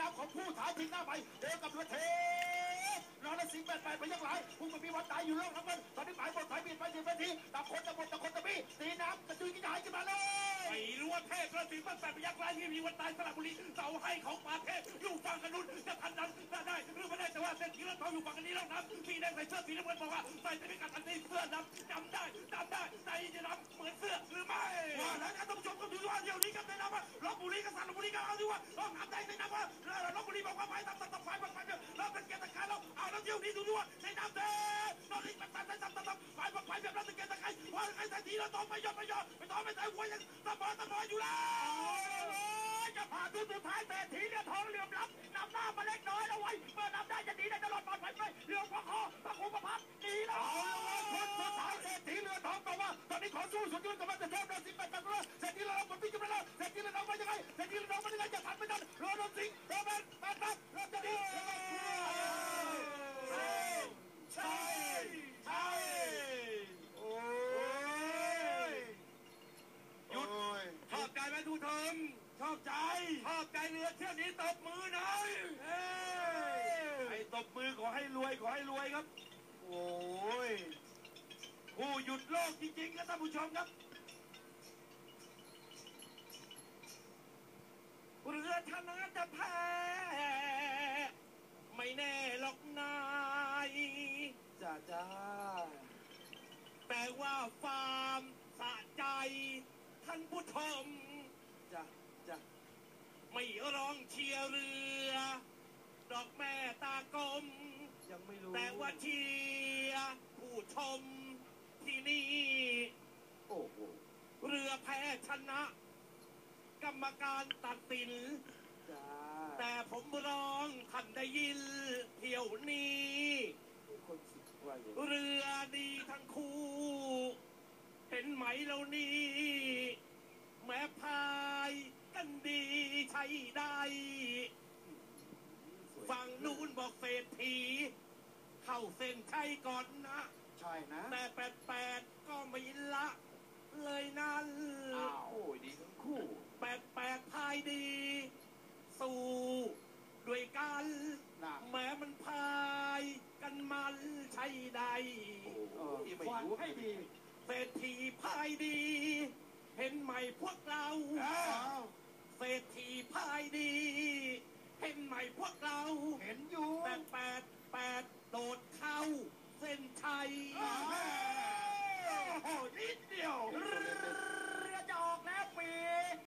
นามของผู้ท้าชิงหน้าใหม่เจอกับเรือเทนรสิงแปดแปดไปยังหลายผู้มีวันตายอยู่โลกน้ำเงินตอนนี้หมายบทหมายบิดไปสิบนาทีต่างคนต่างบทต่างคนต่างมีตีน้ำกระจุยกระจายขึ้นมาเลยไม่รู้ว่าเทพกระสีมันแปดพยักร้ายที่มีวันตายสระบุรีเสาให้ของป่าเทพอยู่ฝั่งกันนู้นจะทันนั้นได้หรือไม่ได้แต่ว่าเส้นทีละทองอยู่ฝั่งกันนี้แล้วนะมีแดงใส่เสื้อสีน้ำเงินบอกว่าใส่จะไม่กัดอันนี้เสื้อ ว่าต้องทำได้ในนามว่าลบบุรีบอกว่าไปตัดตัดตัดไฟบังไฟเดียวเราเป็นเกียรติการเราเอาแล้วเดี๋ยวนี้ดูด้วยในนามเด้นรสิงห์แปดแปดไปตัดตัดตัดไฟบังไฟเดียวเราเป็นเกียรติการว่าใครแต่ทีเราต้องไม่ยอมไม่ยอมไม่ต้องไม่ใจหัวยังตะบอตะบออยู่แล้วจะผ่านดูสุดท้ายแต่ทีเรือทองเหลื่อมล้ำนำหน้ามาเล็กน้อยเอาไว้เมื่อนำได้จะหนีได้ตลอดปลอดภัยไปเรือพระคอพระครูประพัดหนีแล้วคนสุดท้ายเศรษฐีเรือทองบอกว่าตอนนี้ขอสู้สุดยืนกับมันจะเทพเราสิบแปดแปดร้อยเศรษฐีเรือทองมันพิจิตรแล้วเศรษฐีเรือทองมายังไงเศรษฐีเรือทองมายังไงจะทันไม่ทันรอรถสิงรอแมนแมนแมนรถจะดีใช่ใช่ใช่โอ้ย หยุดชอบใจไหมทูทม ชอบใจ ชอบใจเรือเที่ยวนี้ตบมือหน่อยเอ้ยไอ้ตบมือขอให้รวยขอให้รวยครับ โอ้ยผู้หยุดโลกจริงๆครับท่านผู้ชมครับ เรือชนะจะแพ้ไม่แน่หรอกนายจ้าจ้าแต่ว่าฟาร์มสะใจ ท่านผู้ชม จ้า จ้าไม่ร้องเชียร์เรือ ดอกแม่ตากลม ยังไม่รู้แต่ว่าเชียร์ผู้ชมที่นี่ โอ้โหเรือแพ้ชนะ กรรมการตัดสิน จ้าแต่ผมร้องท่านได้ยินเที่ยวนี้ คนสิบว่าอย่างเรือดีทั้งคู่ เห็นไหมเรานี่แม้พาย กันดีใช้ได้ ฝั่งนู้นบอกเศรษฐี เข้าเส้นชัยก่อนนะ ใช่นะ แต่แปดแปดก็ไม่ละ เลยนั่นอ้าวโอ้ยดีทั้งคู่แปดแปดพายดี สู้ด้วยกันนะแม้มันพายกันมันใช่ใดเออฟังให้ดีเศรษฐีพายดี เห็นไหมพวกเรา อ้าว เศรษฐีพายดี เห็นไหมพวกเราเห็นอยู่แปดแปดแปดโดดเข้า เส้นชัย